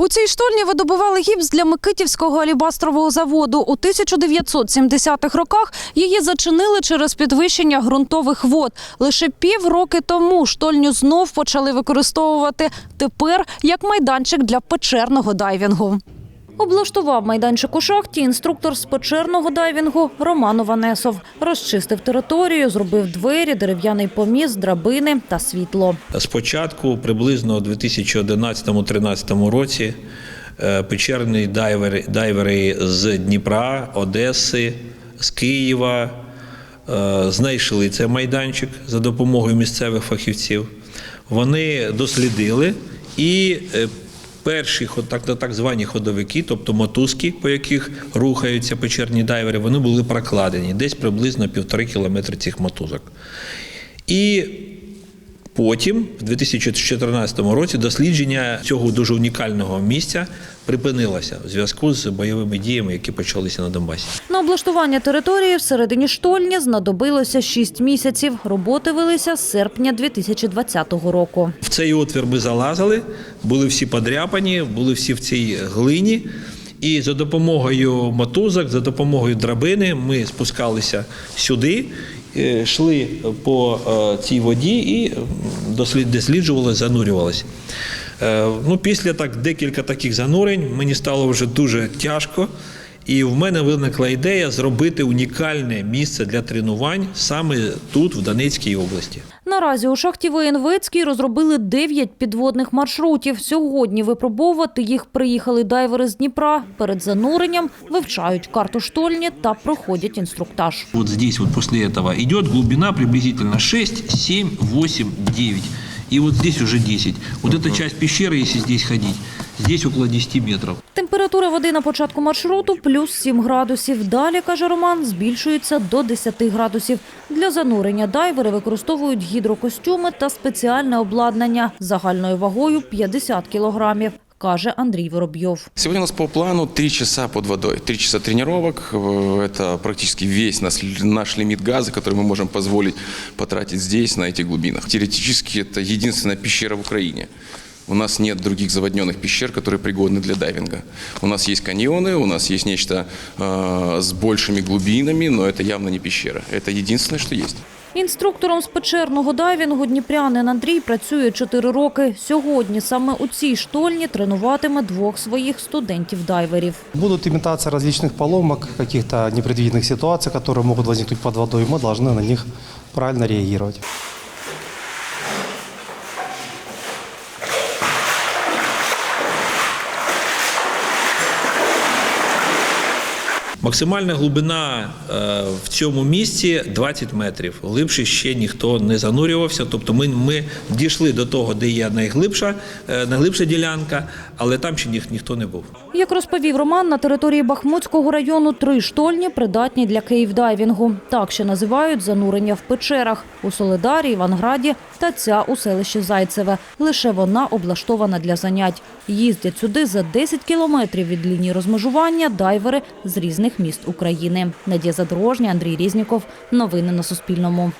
У цій штольні видобували гіпс для Микитівського алібастрового заводу. У 1970-х роках її зачинили через підвищення ґрунтових вод. Лише півроки тому штольню знов почали використовувати тепер як майданчик для печерного дайвінгу. Облаштував майданчик у шахті інструктор з печерного дайвінгу Роман Ованесов. Розчистив територію, зробив двері, дерев'яний поміст, драбини та світло. Спочатку, приблизно у 2011-2013 році, е, печерні дайвери, дайвери з Дніпра, Одеси, з Києва е, знайшли цей майданчик за допомогою місцевих фахівців. Вони дослідили і е, перші так, так звані ходовики, тобто мотузки, по яких рухаються печерні дайвери, вони були прокладені десь приблизно півтори кілометри цих мотузок. І Потім, в 2014 році, дослідження цього дуже унікального місця припинилося в зв'язку з бойовими діями, які почалися на Донбасі. На облаштування території всередині штольні знадобилося 6 місяців. Роботи велися з серпня 2020 року. В цей отвір ми залазили, були всі подряпані, були всі в цій глині. І за допомогою мотузок, за допомогою драбини ми спускалися сюди, е, йшли по е, цій воді і досліджували, занурювалися. Е, Ну, після так декілька таких занурень мені стало вже дуже тяжко. І в мене виникла ідея зробити унікальне місце для тренувань саме тут, в Донецькій області. Наразі у шахті Воєнвицькій розробили 9 підводних маршрутів. Сьогодні випробовувати їх приїхали дайвери з Дніпра. Перед зануренням вивчають карту штольні та проходять інструктаж. Вот здесь вот после этого идет глубина приблизительно 6, 7, 8, 9. И вот здесь уже 10. Вот эта часть пещеры, если здесь ходить, здесь около 10 метров. Температура води на початку маршруту плюс 7 градусів. Далі, каже Роман, збільшується до 10 градусів. Для занурення дайвери використовують гідрокостюми та спеціальне обладнання загальною вагою 50 кілограмів, каже Андрій Воробйов. Сегодня у нас по плану 3 часа под водой. 3 часа тренировок. Э, Это практически весь наш, наш лимит газа, который мы можем позволить потратить здесь, на этих глубинах. Теоретически это единственная пещера в Украине. У нас нет других заводненных пещер, которые пригодны для дайвинга. У нас есть каньоны, у нас есть нечто э, с большими глубинами, но это явно не пещера. Это единственное, что есть. Інструктором з печерного дайвінгу дніпрянин Андрій працює 4 роки. Сьогодні саме у цій штольні тренуватиме двох своїх студентів-дайверів. Будут имитация различных поломок, каких-то непредвиденных ситуаций, которые могут возникнуть под водой, и мы должны на них правильно реагировать. Максимальна глибина е, в цьому місці 20 метрів. Глибше ще ніхто не занурювався. Тобто ми, ми дійшли до того, де є найглибша, е, найглибша ділянка, але там ще ніх, ніхто не був. Як розповів Роман, на території Бахмутського району три штольні придатні для кейвдайвінгу. Так ще називають занурення в печерах у Солидарі, Іванграді та ця у селищі Зайцеве. Лише вона облаштована для занять. Їздять сюди за 10 кілометрів від лінії розмежування дайвери з різних міст України. Надія Задорожня, Андрій Різніков. Новини на Суспільному.